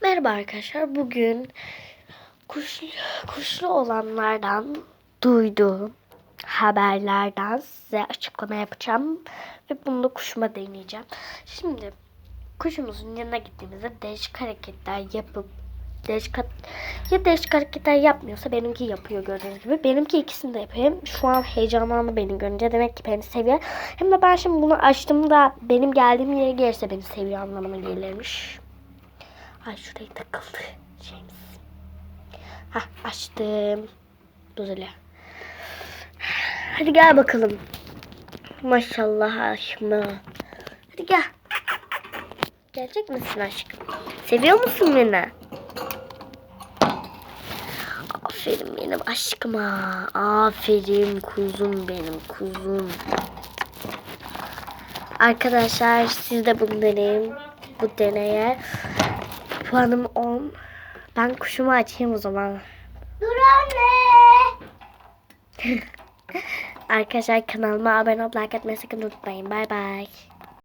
Merhaba arkadaşlar. Bugün kuşlu, kuşlu olanlardan duyduğum haberlerden size açıklama yapacağım. Ve bunu da kuşuma deneyeceğim. Şimdi kuşumuzun yanına gittiğimizde değişik hareketler yapıp değişik ya değişik hareketler yapmıyorsa benimki yapıyor gördüğünüz gibi. Benimki ikisini de yapıyor. Hem şu an heyecanlandı beni görünce. Demek ki beni seviyor. Hem de ben şimdi bunu açtığımda benim geldiğim yere gelirse beni seviyor anlamına gelirmiş. Ay şuraya takıldı şeyimiz. Hah açtım. Düzele. Hadi gel bakalım. Maşallah aşkım. Hadi gel. Gelecek misin aşkım? Seviyor musun beni? Aferin benim aşkıma. Aferin kuzum benim kuzum. Arkadaşlar siz de bunu deneyin. Bu deneye. Puanım 10. Ben kuşumu açayım o zaman. Dur anne. Arkadaşlar kanalıma abone olmayı like sakın unutmayın. Bay bay.